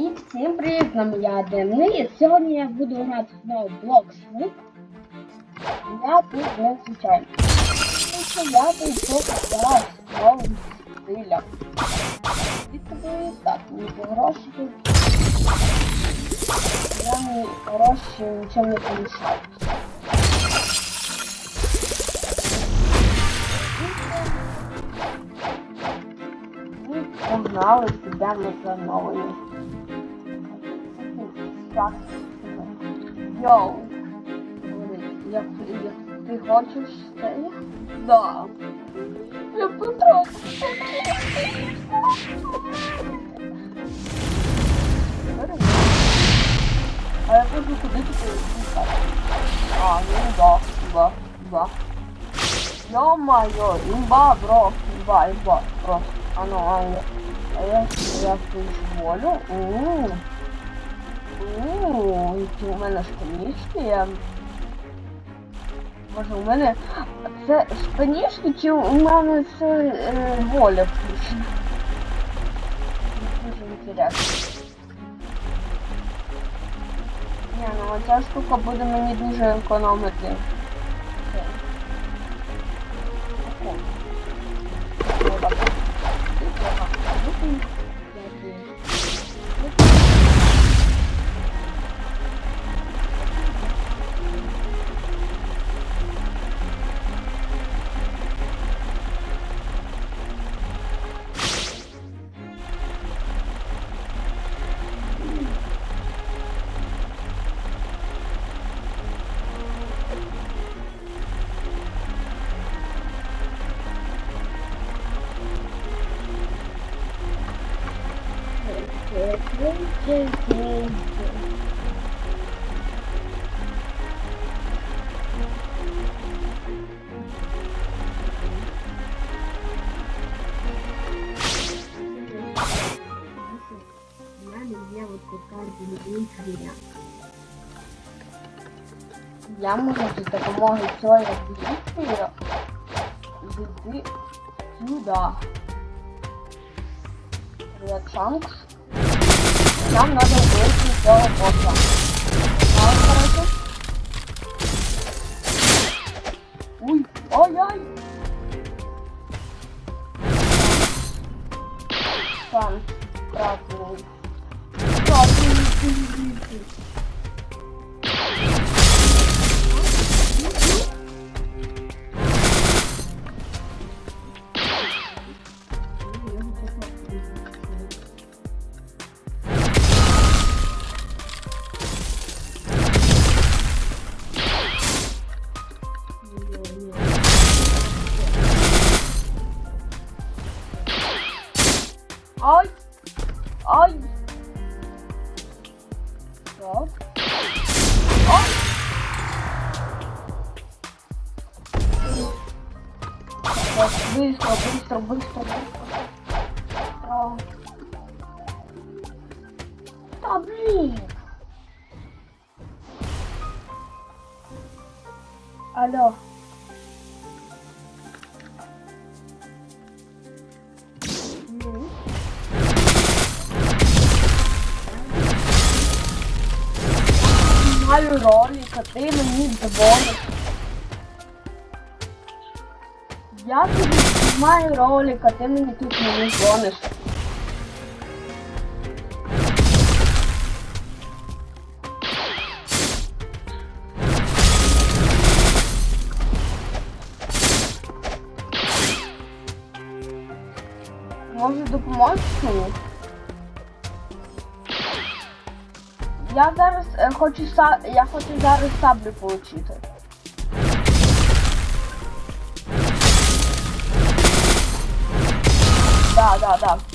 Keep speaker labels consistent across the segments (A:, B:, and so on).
A: І всім привіт, з нами я Денис. Сьогодні я буду грати Blox Flip. Я тут не звичайно. Тому що я тут покупав новим стилям. І тобі так, мені гроші тут. Я мені гроші нічим не помішають. І погнали підемо за новою. Йоу. Як, ти хочеш це? Да. Я потрапив. А я буду ходити по А, ну да, да, да. Ё-моё, имба, бро, имба, имба, бро. А ну, а ну. А я, я включу волю. Ууу. Ууу, які у мене штанішки є. Може, у мене це штанішки чи у мене це е, воля включена? Дуже інтересно. Ні, ну ця штука буде мені дуже економити. Я можу за допомогою цієї дільниці зайти сюди. Привет, Шанкс. Yan nerede oturuyorsunuz? Bu arada orta. Ağır tarafı. Uy. Ay ay. Tamam. Rahatsız oldum. Rahatsız oldum. Так. Ай! Так, быстро, быстро, быстро, быстро. Быстро. Да блин! Алло. Маю ролик, а ти мені дзвониш. Я тобі знімаю ролик, а ти мені тут мені дзвониш. Може допоможеш мені? Я зараз е, хочу са... я хочу зараз саблю получити. Да, да, да.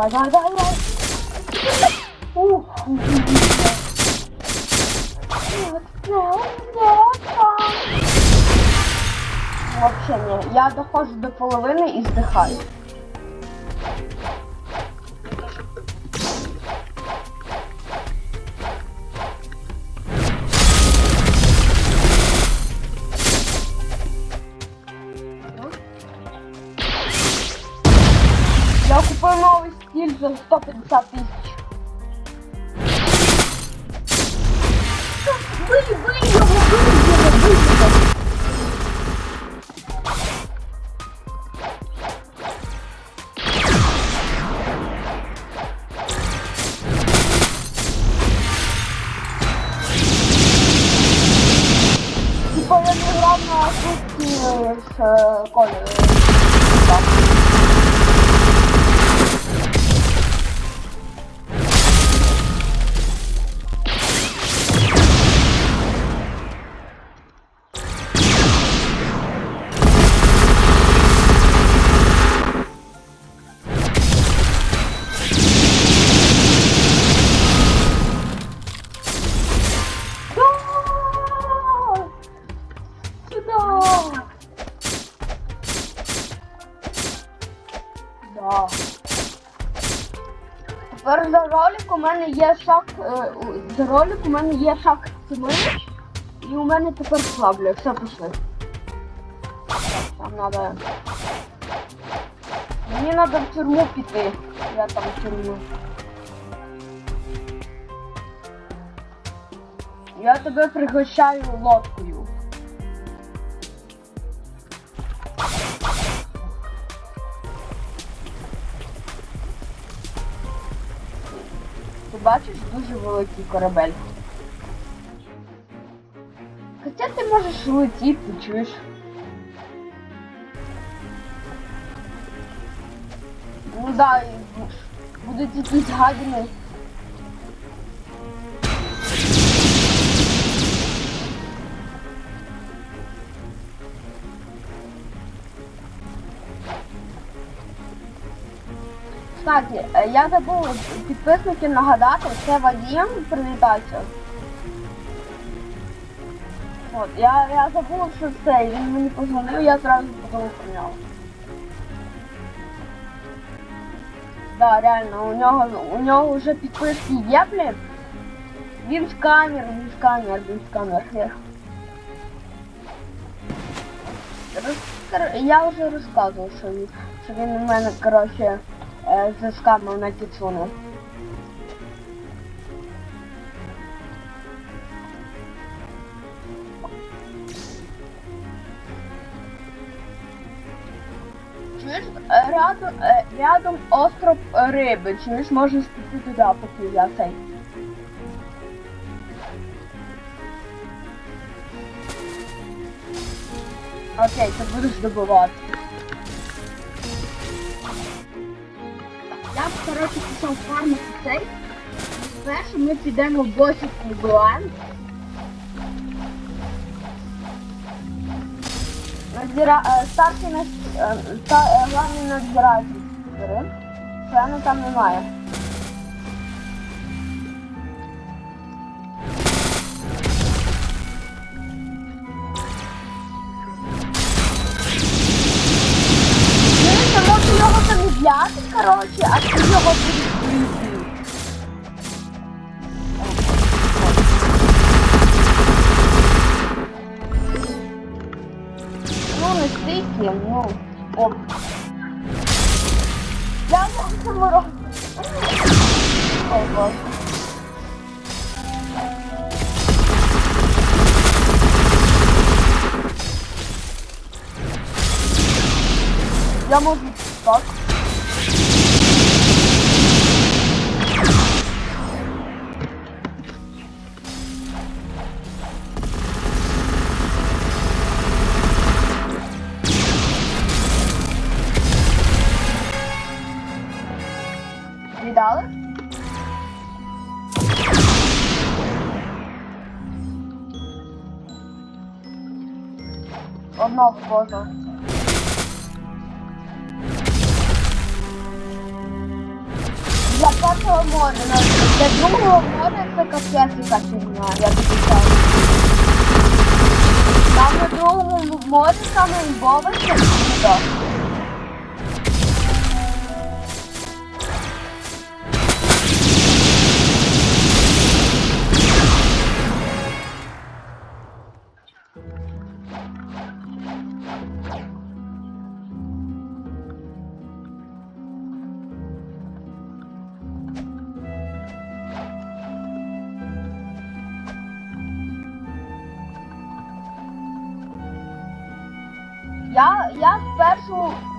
A: Давай, давай, давай, давай. Ух. Вообще не. Я доходжу до половини і здихаю. Wait, wait. Тепер за ролик у мене є шаг. е, За ролик у мене є шаг Тимирич. І у мене тепер слаблю. Все пішли. Там надо. Мені треба в тюрму піти. Я там в тюрму. Я тебе пригощаю лодкою. Бачиш дуже великий корабель. Хоча ти можеш летіти, чуєш? Ну да, будуть якісь гадини. Кстати, е, я забув підписники нагадати, це Вадим, привітайся. От, я, я забув, що це, він мені позвонив, я зразу подумав нього. Да, реально, у нього, у нього вже підписки є, блін. Він сканер, він сканер, він сканер. Ех. Розкар- Я вже розказував, що він, що він у мене, коротше, е, заскамив на кіцуну. Чуєш, Е, рядом, е, рядом остров риби. Чуєш, можеш піти туди, поки я цей. Окей, ти будеш добувати. Коротше, пішов фармити цей. Перше ми підемо в босі Бланд. Надзира... е, Старший над... е, ста... е, главний надзиратель. Бери. Певно там немає. О, Боже. Я можу так. в Одного божа. першого моду, ну, для другого моду це капець яка фігня, я тобі кажу. Там на другому моді саме імбове, що відео.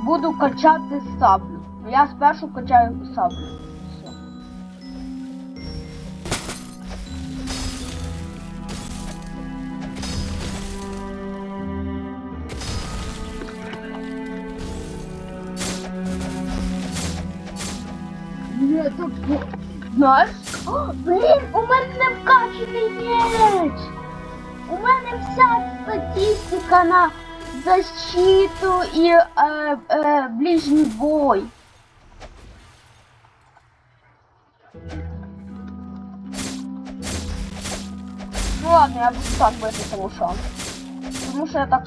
A: Буду качати саблю. Я спершу качаю саблю. Все. Ні, тут знаєш? О, блін, у мене не вкачаний меч! У мене вся статистика на защиту и э, э, ближний бой. Ну ладно, я так бы это слушал. Потому что я так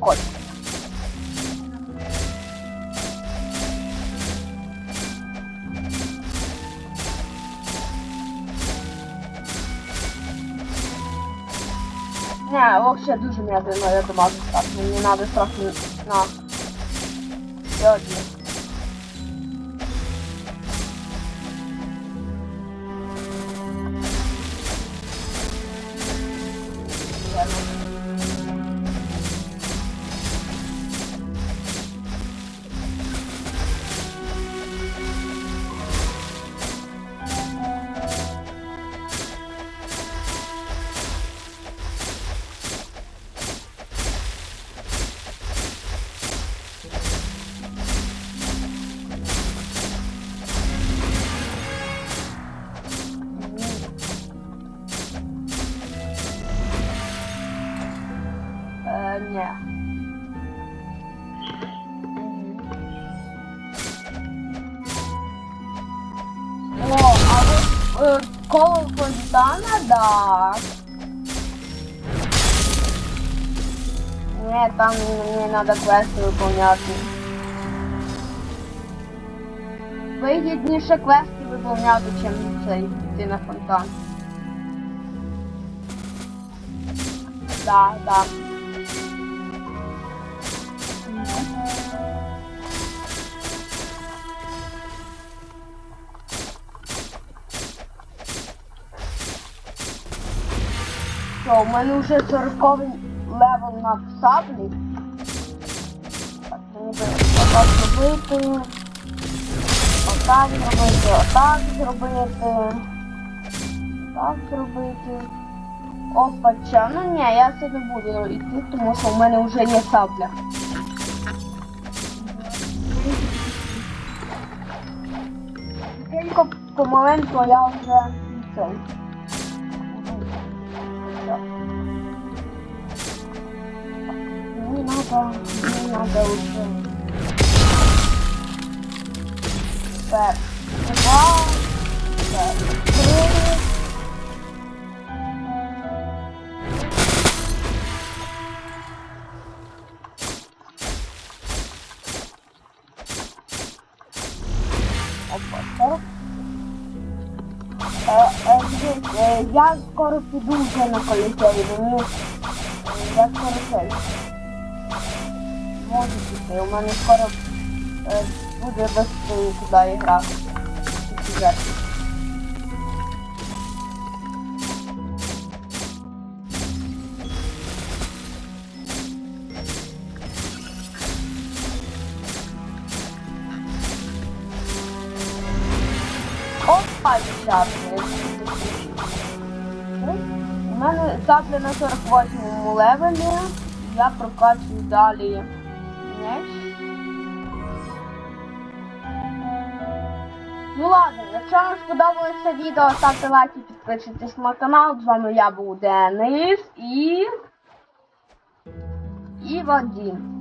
A: хочу. Не, вообще дуже медленно я дамажу так. Мені надо трохи на сьогодні. Фонтана, да. Там мне надо квесты выполнять. Вигідніше квести виповняти, чим цей йти на фонтан. Да, да. Що, у мене вже 40 левел на саблі. Так, мені би отак зробити. Отак зробити, отак зробити. Так зробити. Опача, ну ні, я це не буду йти, тому що в мене вже є сабля. Тільки помаленьку я вже цей. Так. Мені надо, мені надо уже. Так, два, так, три. Опа, так. Е, е, е, я скоро піду вже на колісеві, мені я скоро цей. Можу піти, у мене скоро буде без туди ігра. Сюжет. Опа. У мене сабля на 48 левелі. Я прокачую далі. Ну ладно, якщо вам сподобалося відео, ставте лайки, підписуйтесь на канал. З вами я був Денис і. І Вадим.